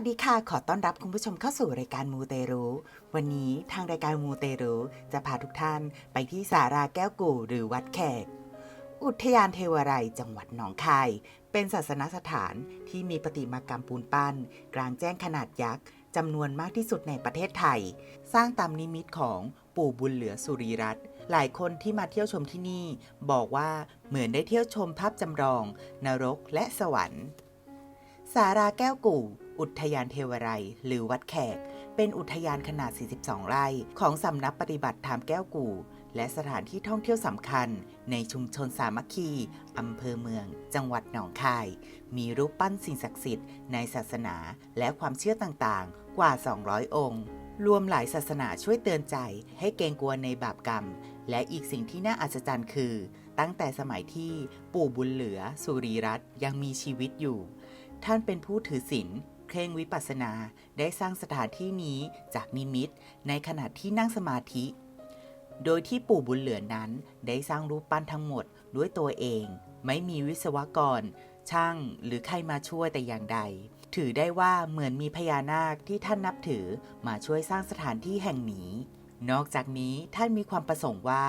วัสดีค่ะ ขอต้อนรับคุณผู้ชมเข้าสู่รายการมูเตรูวันนี้ทางรายการมูเตรูจะพาทุกท่านไปที่สาราแก้วกู่หรือวัดแขก อุทยานเทวารัยจังหวัดหนองคาย เป็นศาสนสถานที่มีประติมากรรมปูนปั้น กลางแจ้งขนาดยักษ์จำนวนมากที่สุดในประเทศไทย สร้างตามนิมิตของปู่บุญเหลือสุรีรัตน์หลายคนที่มาเที่ยวชมที่นี่ บอกว่าเหมือนได้เที่ยวชมภาพจำลอง นรกและสวรรค์ สาราแก้วกู่ อุทยานเทวารัยหรือวัดแขก เป็นอุทยานขนาด 42 ไร่ของสำนักปฏิบัติธรรมแก้วกู่ และสถานที่ท่องเที่ยวสำคัญ ในชุมชนสามัคคีอำเภอเมือง จังหวัดหนองคาย มีรูปปั้นสิ่งศักดิ์สิทธิ์ในศาสนาและความเชื่อต่างๆ กว่า 200 องค์ รวมหลายศาสนาช่วยเตือนใจ ให้เกรงกลัวในบาปกรรม และอีกสิ่งที่น่าอัศจรรย์คือ ตั้งแต่สมัยที่ปู่บุญเหลือ สุรีรัตน์ยังมีชีวิตอยู่ท่านเป็นผู้ถือศีล เคร่งวิปัสสนาได้สร้างสถานที่นี้จากนิมิตในขณะที่นั่งสมาธิ โดยที่ปู่บุญเหลือนั้นได้สร้างรูปปั้นทั้งหมดด้วยตัวเอง ไม่มีวิศวกร ช่างหรือใครมาช่วยแต่อย่างใด ถือได้ว่าเหมือนมีพญานาคที่ท่านนับถือมาช่วยสร้างสถานที่แห่งนี้นอกจากนี้ท่านมีความประสงค์ว่า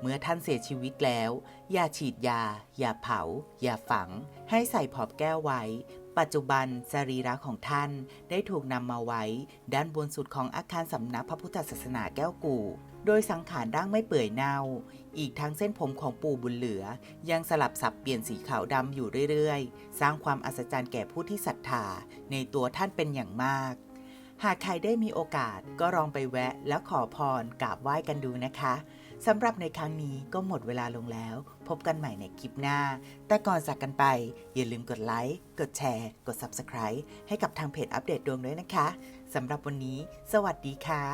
เมื่อท่านเสียชีวิตแล้ว อย่าฉีดยา อย่าเผา อย่าฝัง ให้ใส่ผอบแก้วไว้ ปัจจุบันสรีระของท่านได้ถูกนำมาไว้ ด้านบนสุดของอาคารสำนักพระพุทธศาสนาแก้วกู่ โดยสังขารร่างไม่เปื่อยเน่า อีกทั้งเส้นผมของปู่บุญเหลือ ยังสลับสับเปลี่ยนสีขาวดำอยู่เรื่อยๆ สร้างความอัศจรรย์แก่ผู้ที่ศรัทธาในตัวท่านเป็นอย่างมาก หากใครได้มีโอกาสก็ลองไปแวะแล้วขอพรกราบไหว้กันดูนะคะสำหรับในครั้งนี้ก็หมดเวลาลงแล้ว พบกันใหม่ในคลิปหน้า แต่ก่อนจากกันไป อย่าลืมกดไลค์ กดแชร์ กด Subscribe ให้กับทางเพจอัปเดตดวงด้วยนะคะสำหรับวันนี้ สวัสดีค่ะ